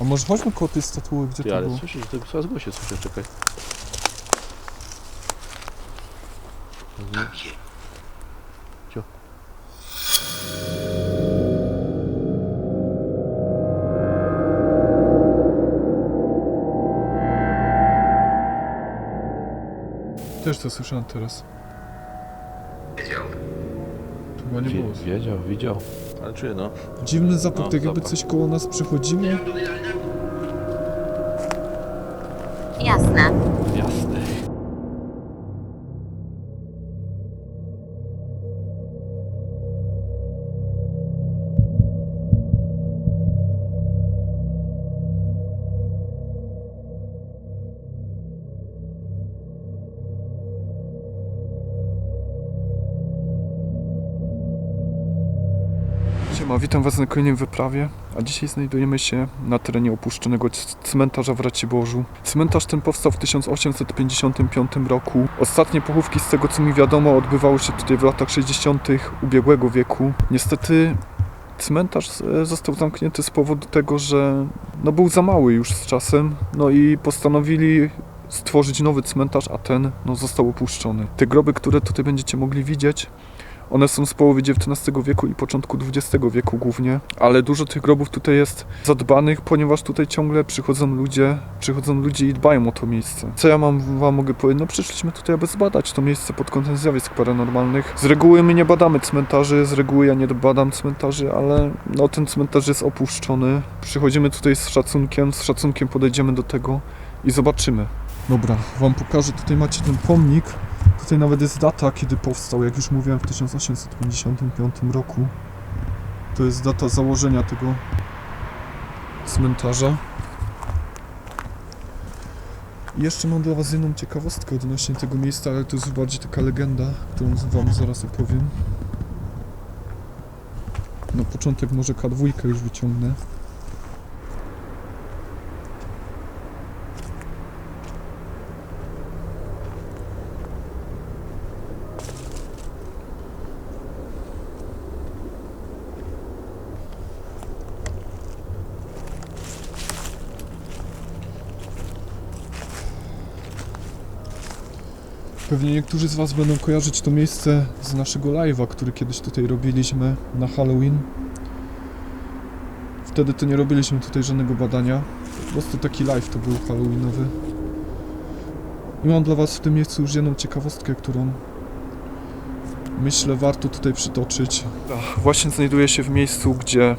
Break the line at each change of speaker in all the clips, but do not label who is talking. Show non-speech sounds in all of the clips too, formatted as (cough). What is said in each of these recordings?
A może chodźmy koło tej statuły, gdzie
Ty,
to
ale
było?
słyszysz, to coraz głośniej słyszę, czekaj. Mhm. Cio.
Też to słyszałem teraz.
Wiedział.
Tu chyba nie
Wie,
było.
wiedział, widział. Ale czuję, no.
Dziwny zapach,
No,
tak jakby
zapach.
coś koło nas przechodziło. Siema, witam was na kolejnej wyprawie, a dzisiaj znajdujemy się na terenie opuszczonego cmentarza w Raciborzu. Cmentarz ten powstał w 1855 roku. Ostatnie pochówki z tego co mi wiadomo odbywały się tutaj w latach 60. ubiegłego wieku. Niestety cmentarz e, został zamknięty z powodu tego, że no, był za mały już z czasem, no i postanowili stworzyć nowy cmentarz, a ten no, został opuszczony. Te groby, które tutaj będziecie mogli widzieć, one są z połowy XIX wieku i początku XX wieku głównie, ale dużo tych grobów tutaj jest zadbanych, ponieważ tutaj ciągle przychodzą ludzie, przychodzą ludzie i dbają o to miejsce. Co ja mam, wam mogę powiedzieć? No przyszliśmy tutaj, aby zbadać to miejsce pod kątem zjawisk paranormalnych. Z reguły my nie badamy cmentarzy, z reguły ja nie badam cmentarzy, ale no ten cmentarz jest opuszczony. Przychodzimy tutaj z szacunkiem, z szacunkiem podejdziemy do tego i zobaczymy. Dobra, wam pokażę, tutaj macie ten pomnik. Tutaj nawet jest data, kiedy powstał, jak już mówiłem, w 1855 roku. To jest data założenia tego cmentarza. I jeszcze mam dla Was jedną ciekawostkę odnośnie tego miejsca, ale to jest bardziej taka legenda, którą Wam zaraz opowiem. Na początek może K2 już wyciągnę. Pewnie niektórzy z Was będą kojarzyć to miejsce z naszego live'a, który kiedyś tutaj robiliśmy na Halloween. Wtedy to nie robiliśmy tutaj żadnego badania. Po prostu taki live to był Halloweenowy. I mam dla Was w tym miejscu już jedną ciekawostkę, którą myślę warto tutaj przytoczyć. Właśnie znajduję się w miejscu, gdzie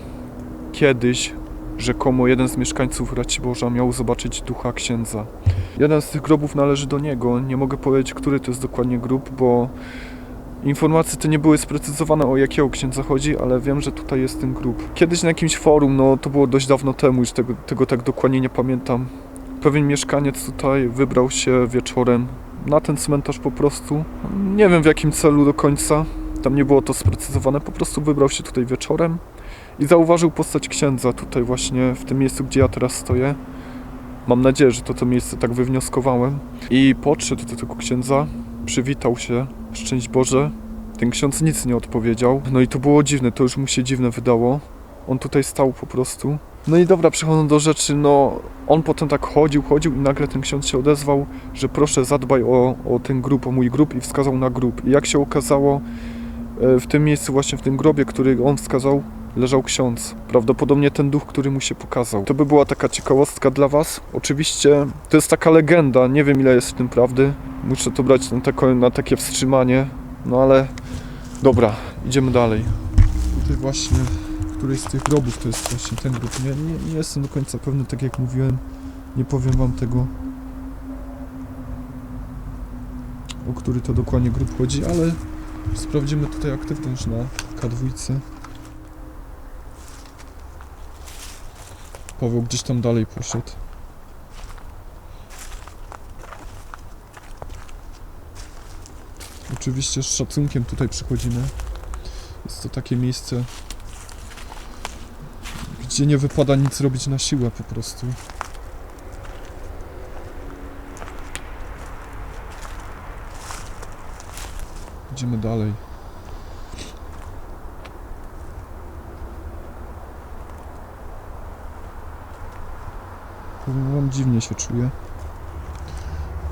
kiedyś rzekomo jeden z mieszkańców Raciborza miał zobaczyć ducha księdza. Jeden z tych grobów należy do niego. Nie mogę powiedzieć, który to jest dokładnie grób, bo informacje te nie były sprecyzowane o jakiego księdza chodzi, ale wiem, że tutaj jest ten grób. Kiedyś na jakimś forum, no to było dość dawno temu, już tego, tego tak dokładnie nie pamiętam. Pewien mieszkaniec tutaj wybrał się wieczorem na ten cmentarz po prostu. Nie wiem w jakim celu do końca. Tam nie było to sprecyzowane, po prostu wybrał się tutaj wieczorem i zauważył postać księdza tutaj właśnie w tym miejscu, gdzie ja teraz stoję. Mam nadzieję, że to to miejsce tak wywnioskowałem. I podszedł do tego księdza, przywitał się, szczęść Boże. Ten ksiądz nic nie odpowiedział. No i to było dziwne, to już mu się dziwne wydało. On tutaj stał po prostu. No i dobra, przechodząc do rzeczy, no on potem tak chodził, chodził i nagle ten ksiądz się odezwał, że proszę zadbaj o, o ten grób, o mój grób i wskazał na grób. I jak się okazało, e, w tym miejscu, właśnie w tym grobie, który on wskazał, leżał ksiądz. Prawdopodobnie ten duch, który mu się pokazał. To by była taka ciekawostka dla Was. Oczywiście to jest taka legenda, nie wiem ile jest w tym prawdy. Muszę to brać na, tako, na takie wstrzymanie, no ale dobra, idziemy dalej. Tutaj właśnie, któryś z tych grobów to jest właśnie ten grób. Nie, nie, nie jestem do końca pewny, tak jak mówiłem. Nie powiem Wam tego, o który to dokładnie grób chodzi, ale sprawdzimy tutaj aktywność na K2. Paweł gdzieś tam dalej poszedł. Oczywiście z szacunkiem tutaj przychodzimy. Jest to takie miejsce, gdzie nie wypada nic robić na siłę po prostu. Idziemy dalej. Powiem wam, dziwnie się czuję.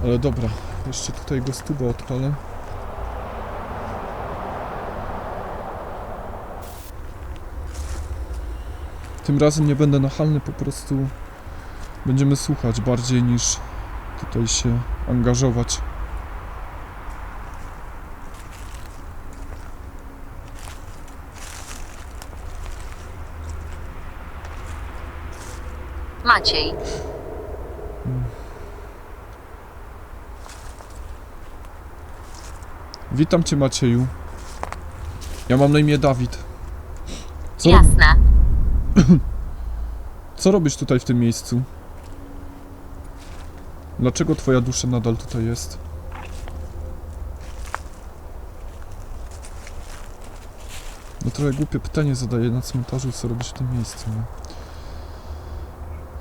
Ale dobra, jeszcze tutaj go stuba odpalę. Tym razem nie będę nachalny, po prostu będziemy słuchać bardziej niż tutaj się angażować.
Maciej,
Witam cię Macieju. Ja mam na imię Dawid. Co,
jasne. (clears throat)
co robisz tutaj w tym miejscu? Dlaczego twoja dusza nadal tutaj jest? No trochę głupie pytanie zadaję na cmentarzu, co robisz w tym miejscu, nie?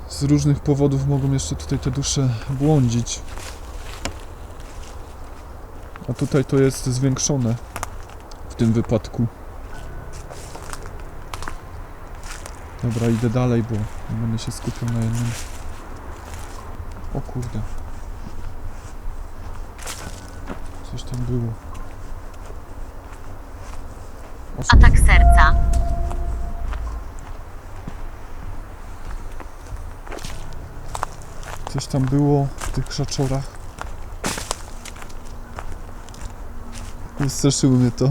Z różnych powodów mogą jeszcze tutaj te dusze błądzić. A tutaj to jest zwiększone w tym wypadku. Dobra, idę dalej, bo nie będę się skupiał na jednym. O kurde. Coś tam było. O co?
Atak serca.
Coś tam było w tych krzaczorach. Straszyło mnie to.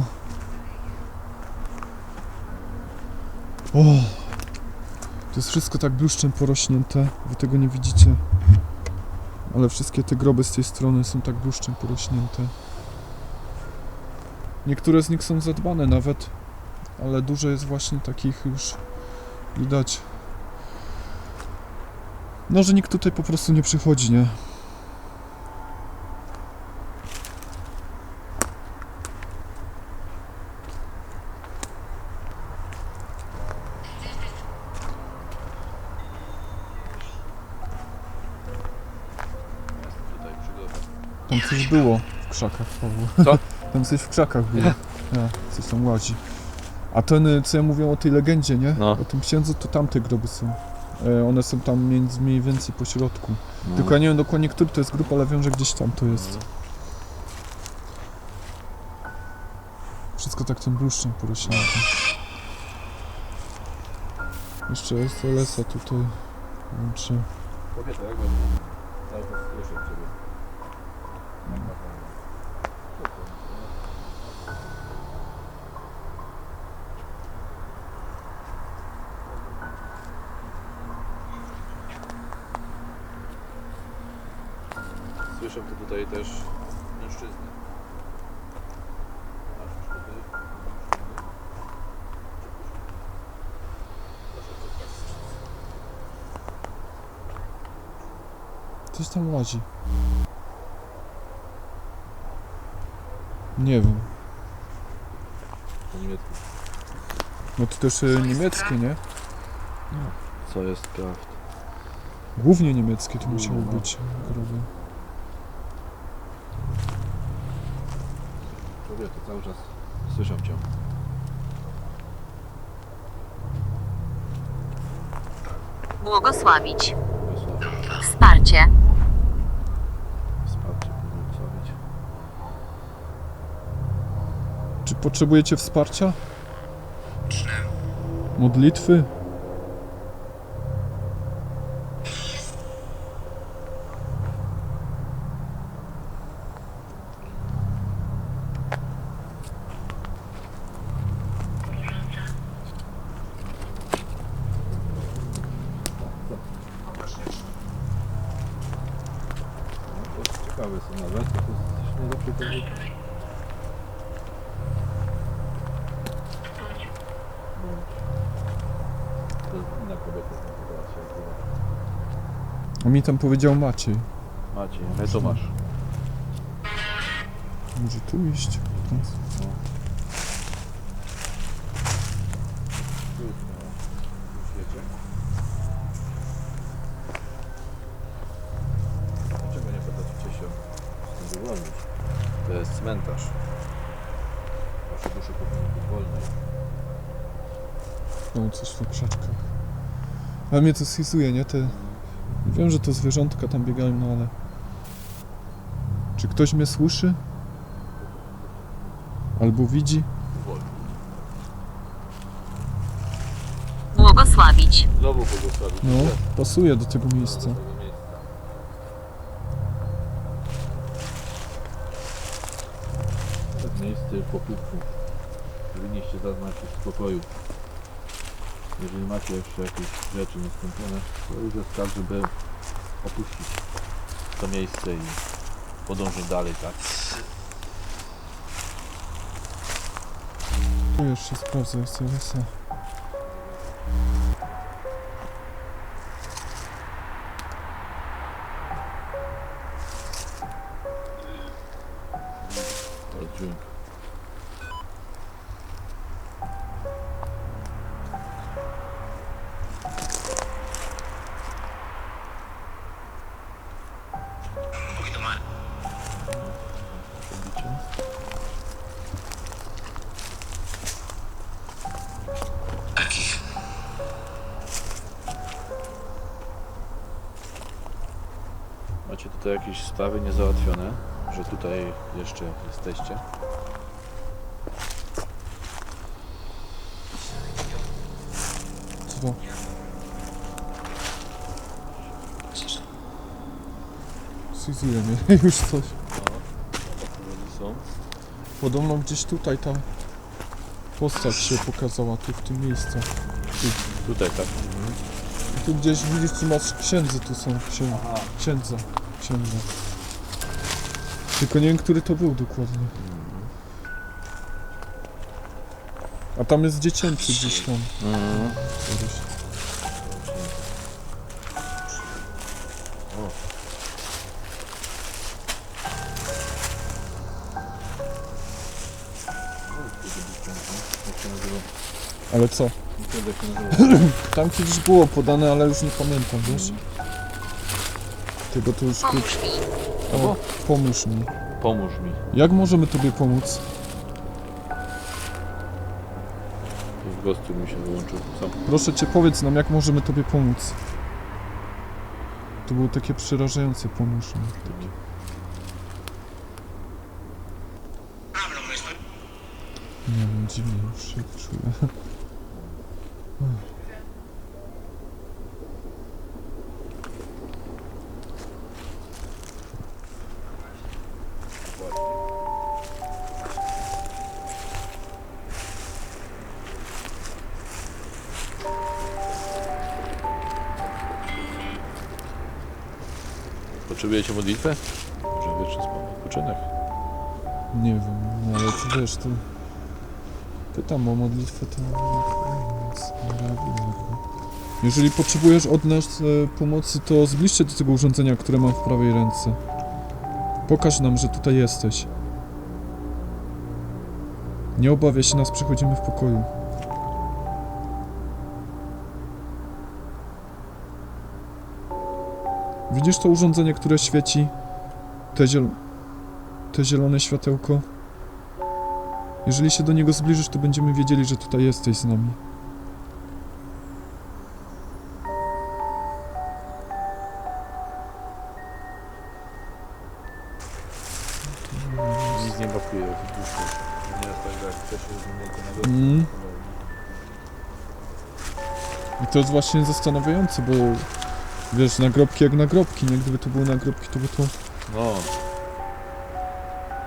O! To jest wszystko tak bluszczem porośnięte. Wy tego nie widzicie. Ale wszystkie te groby z tej strony są tak bluszczem porośnięte. Niektóre z nich są zadbane nawet, ale dużo jest właśnie takich już widać no, że nikt tutaj po prostu nie przychodzi, nie? Coś było w krzakach, Paweł.
Co? (laughs)
Tam coś w krzakach było. Ja, (laughs) coś tam łazi. A ten, co ja mówię o tej legendzie, nie?
No.
O tym księdzu, to tamte groby są. E, One są tam między, mniej więcej po środku.
No.
Tylko ja nie wiem dokładnie, który to jest grup, ale wiem, że gdzieś tam to jest. Wszystko tak tym bluszczem porośnięte. Jeszcze jest Lesa tutaj. Łączy.
Kobieta, jak Cały czas słyszę ciebie. Słyszę to tutaj też mężczyzny.
Coś tam łazi. Nie wiem. No to też y, niemieckie, nie?
Co jest kraft?
Głównie niemieckie to musiało
No.
być groby.
Kobieta, cały czas słyszę cię.
Błogosławić. Wsparcie
błogosławić.
Czy potrzebujecie wsparcia? Modlitwy?
No, to ciekawe są nawet, to jest najlepszy powód. To jest inna kobieta znajdowała się akurat.
A mi tam powiedział Maciej.
Maciej, ale to masz.
Może tu iść?
Dlaczego nie potraficie się z tym wyłonić? To jest cmentarz. Wasze dusze powinny być wolne.
No coś w krzaczkach. Ale mnie to schizuje, nie? Te Wiem, że to zwierzątka tam biegają, no ale... Czy ktoś mnie słyszy? Albo widzi?
Błogosławić.
Znowu błogosławić.
No, pasuje do tego miejsca.
Jest miejsce pokutku. Powinniście zaznaczyć w spokoju. Jeżeli macie jeszcze jakieś rzeczy nieskończone, to już jest czas, żeby opuścić to miejsce i podążyć dalej, tak?
Jeszcze sprawdzę, jest CLSA.
Takich.
Macie tutaj jakieś sprawy niezałatwione, że tutaj jeszcze jesteście?
Co? Sizuje mnie (laughs) już coś.
No, są.
Podobno gdzieś tutaj ta postać się pokazała, tu w tym miejscu.
Tutaj tak.
Tu gdzieś widzisz, tu masz księdzy, tu są księ...
Aha.
księdza. Księdza. Tylko nie wiem, który to był dokładnie. A tam jest dziecięcy gdzieś tam.
Mhm.
Któryś. Ale co? Tam kiedyś było podane, ale już nie pamiętam, wiesz? Tego to już...
Pomóż mi.
O, pomóż mi.
Pomóż mi.
Jak możemy tobie pomóc?
W gościu mi się wyłączył sam.
Proszę cię, powiedz nam, jak możemy tobie pomóc. To było takie przerażające, pomóż mi. Takie. Nie wiem, dziwnie już się czuję.
Potrzebujecie modlitwę? Może wieczny spoczynek.
Nie wiem, ale wiesz, to... Pytam o modlitwę, to Jeżeli potrzebujesz od nas e, pomocy, to zbliż się do tego urządzenia, które mam w prawej ręce. Pokaż nam, że tutaj jesteś. Nie obawiaj się nas, przechodzimy w pokoju. Widzisz to urządzenie, które świeci? Te, ziel... Te zielone światełko? Jeżeli się do niego zbliżysz, to będziemy wiedzieli, że tutaj jesteś z nami.
Nic nie w duszy. Nie jest tak, że jak wcześniej.
Mm. I to jest właśnie zastanawiające, bo wiesz, nagrobki jak nagrobki, nie? Gdyby to były nagrobki, to by to
No,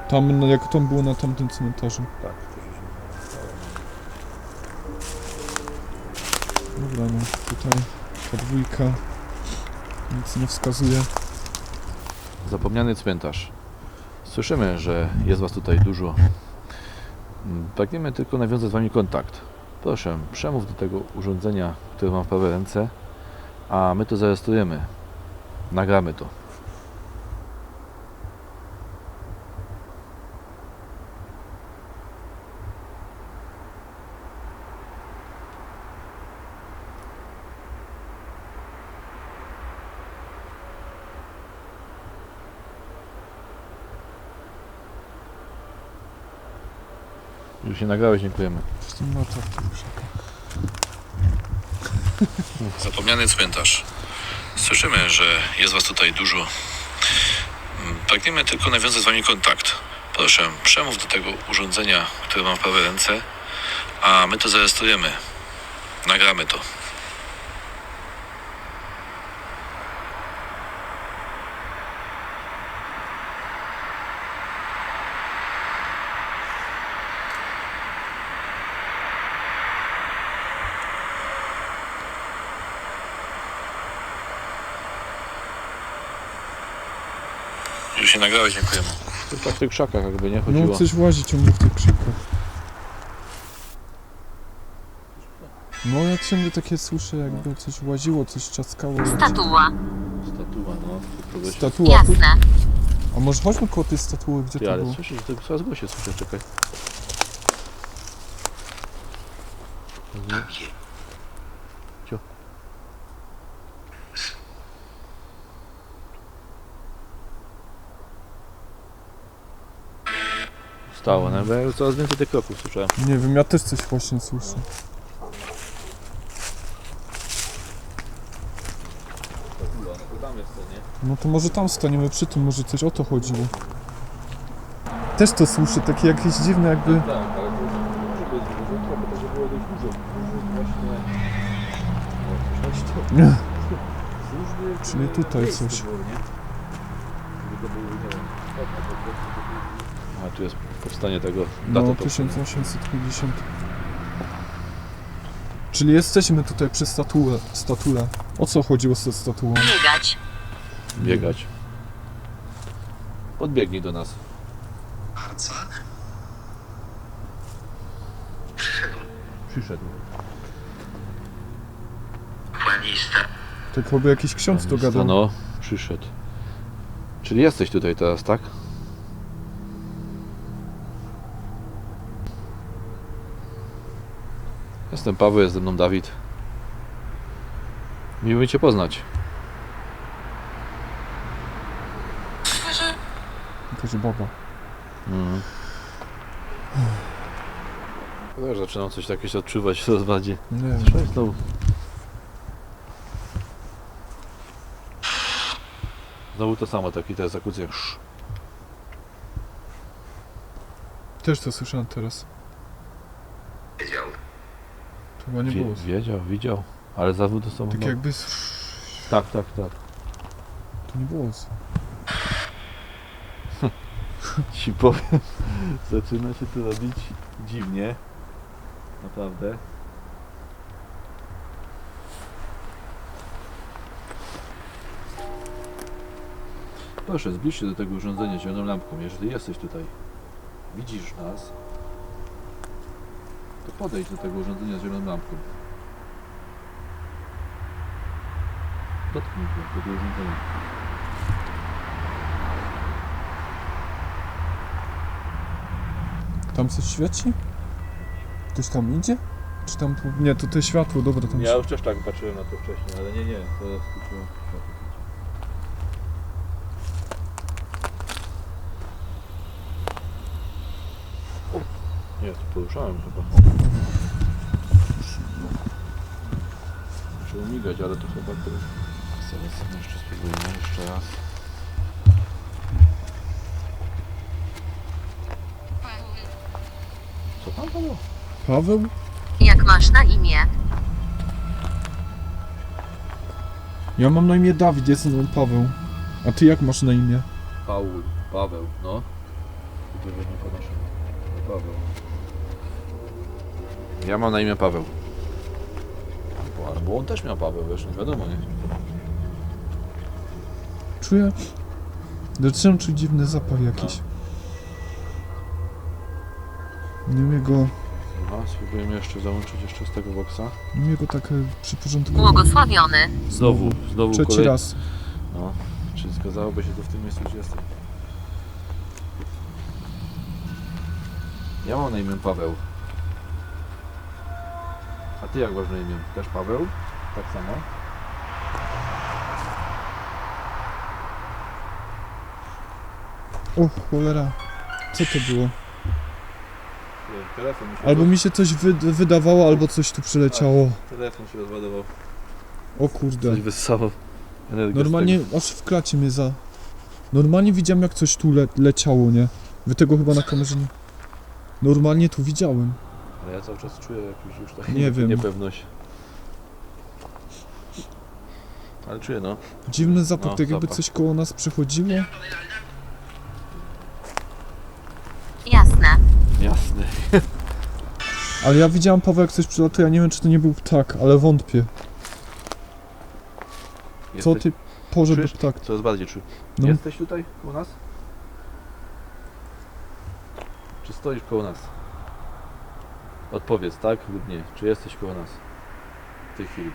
tam, no, jak tam było na tamtym cmentarzu.
tak. wcześniej się
Dobra, no tutaj podwójka nic nie wskazuje.
Zapomniany cmentarz. Słyszymy, że jest Was tutaj dużo. Pragniemy tylko nawiązać z Wami kontakt. Proszę, przemów do tego urządzenia, które mam w prawej ręce, a my to zarejestrujemy. Nagramy to. Już nagrałeś, dziękujemy.
Tak (laughs) już.
Zapomniany cmentarz.
Słyszymy, że jest Was tutaj dużo. Mm, Pragniemy tylko nawiązać z Wami kontakt. Proszę, przemów do tego urządzenia, które mam w prawej ręce, a my to zarejestrujemy. Nagramy to. Się nagrałeś, dziękujemy. To tak w tych krzakach jakby nie chodziło.
No coś łazi ciągle w tych krzykach. No ja ciągle takie słyszę jakby coś łaziło, coś czaskało.
Statua.
Statua, no. Kogoś...
Statua tu.
Jasne.
A może chodźmy koło tej statuły, gdzie
Ty,
to
ale
było?
słyszysz, to coraz głośniej słyszę, czekaj. Stało, no bo ja coraz więcej tych kroków słyszałem.
Nie wiem, ja też coś właśnie słyszę.
Nie?
No to może tam staniemy przy tym, może coś o to chodziło. Też to słyszę, takie jakieś dziwne jakby...
Tak, ale to dużo jest dużo, trochę tego było dość dużo. Dużo właśnie... No, coś to...
Nie.
Służby...
Czyli tutaj coś.
Było, nie? To było, nie wiem, A tu jest powstanie tego
No,
daty
1850. Czyli jesteśmy tutaj przy statuę, statule. O co chodziło z tą statuą?
Biegać.
biegać. Podbiegnij do nas.
Bardzo. Przyszedł
Przyszedł.
planista.
Tak jakby jakiś ksiądz to gadał.
No, przyszedł. Czyli jesteś tutaj teraz, tak? Jestem Paweł, jest ze mną Dawid. Miło mi Cię poznać.
Jakaś baba.
Mhm. Ja Też zaczynam coś jakieś odczuwać coraz bardziej.
Nie wiem.
Cześć znowu. Znowu to samo, taki teraz zakłócenie.
Też to słyszałem teraz. Chyba nie
Wie,
było.
wiedział, widział, ale zawód to samo.
Tak
no.
jakby...
Tak, tak, tak.
To nie było. (laughs)
Ci powiem, (laughs) zaczyna się to robić dziwnie. Naprawdę. Proszę, zbliż się do tego urządzenia zieloną lampką. Jeżeli jesteś tutaj, widzisz nas, to podejdź do tego urządzenia z zieloną lampką. Dotknij go, tego urządzenia.
Tam coś świeci? Ktoś tam idzie? Czy tam... tu- Nie, to te światło, dobra, tam
Ja
się...
już też tak patrzyłem na to wcześniej, ale nie, nie, teraz skupiłem światło. O, Nie, tu poruszałem chyba. Zaczęło migać, ale to chyba to... Zaraz jeszcze spróbujemy, jeszcze raz. Co tam było?
Paweł?
Jak masz na imię?
Ja mam na imię Dawid, jestem on Paweł. A ty jak masz na imię?
Paul, Paweł, no. Gdyby nie po naszym. Paweł. Ja mam na imię Paweł. Albo, albo on też miał Paweł, wiesz, nie wiadomo, nie?
Czuję... Zaczynam czuć dziwny zapach jakiś. Nie umiem go...
Aha, spróbujemy jeszcze załączyć jeszcze z tego boksa.
Nie umiem go tak e, przyporządkować.
Błogosławiony.
Znowu, znowu
Trzeci
kolej...
raz.
No, czy zgadzałoby się to w tym miejscu, gdzie jestem? Ja mam na imię Paweł. Ty jak masz na imię? Też Paweł? Tak samo?
O, cholera. Co to było?
Telefon mi się
Albo mi się coś wy wydawało, albo coś tu przyleciało.
Telefon się rozładował.
O kurde.
Coś wyssało. Energia z
Normalnie aż w kracie mnie za... Normalnie widziałem jak coś tu le leciało, nie? Wy tego chyba na kamerze nie... Normalnie tu widziałem.
Ale ja cały czas czuję jakąś już taką
Nie (laughs) wiem.
niepewność. Ale czuję no.
Dziwny zapach,
No,
tak jakby
zapach.
coś koło nas przechodziło.
Jasne.
Jasny.
Ale ja widziałem Paweł jak coś przylatuje, ja nie wiem czy to nie był ptak, ale wątpię. Co
Jesteś-
ty pożeby
czujesz?
ptak?
Coraz bardziej czuję.
No.
Jesteś tutaj u nas? Czy stoisz koło nas? Odpowiedz tak lub nie. Czy jesteś koło nas? W tej chwili.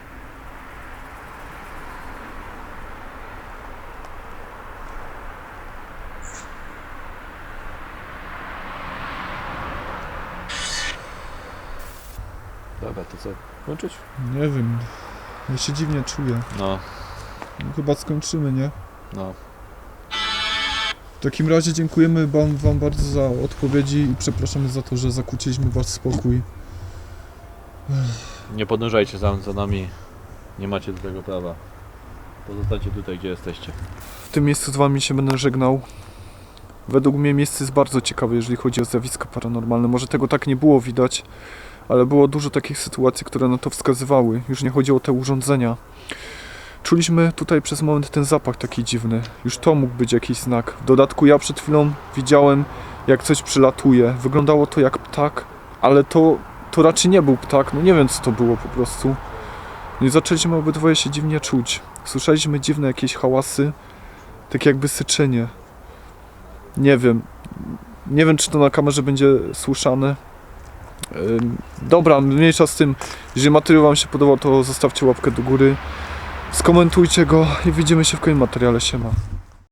Dobra, to co? Kończyć?
Nie wiem. Ja się dziwnie czuję.
No,
No, chyba skończymy, nie?
no.
W takim razie dziękujemy wam, wam bardzo za odpowiedzi i przepraszamy za to, że zakłóciliśmy wasz spokój.
Nie podążajcie za, za nami. Nie macie do tego prawa. Pozostańcie tutaj, gdzie jesteście.
W tym miejscu z wami się będę żegnał. Według mnie miejsce jest bardzo ciekawe, jeżeli chodzi o zjawiska paranormalne. Może tego tak nie było widać, ale było dużo takich sytuacji, które na to wskazywały. Już nie chodzi o te urządzenia. Czuliśmy tutaj przez moment ten zapach taki dziwny. Już to mógł być jakiś znak. W dodatku ja przed chwilą widziałem, jak coś przylatuje. Wyglądało to jak ptak, ale to, to raczej nie był ptak. No nie wiem, co to było po prostu. No i zaczęliśmy obydwoje się dziwnie czuć. Słyszeliśmy dziwne jakieś hałasy, tak jakby syczenie. Nie wiem. Nie wiem, czy to na kamerze będzie słyszane. Dobra, mniejsza z tym. Jeżeli materiał Wam się podobał, to zostawcie łapkę do góry. Skomentujcie go i widzimy się w kolejnym materiale. Siema.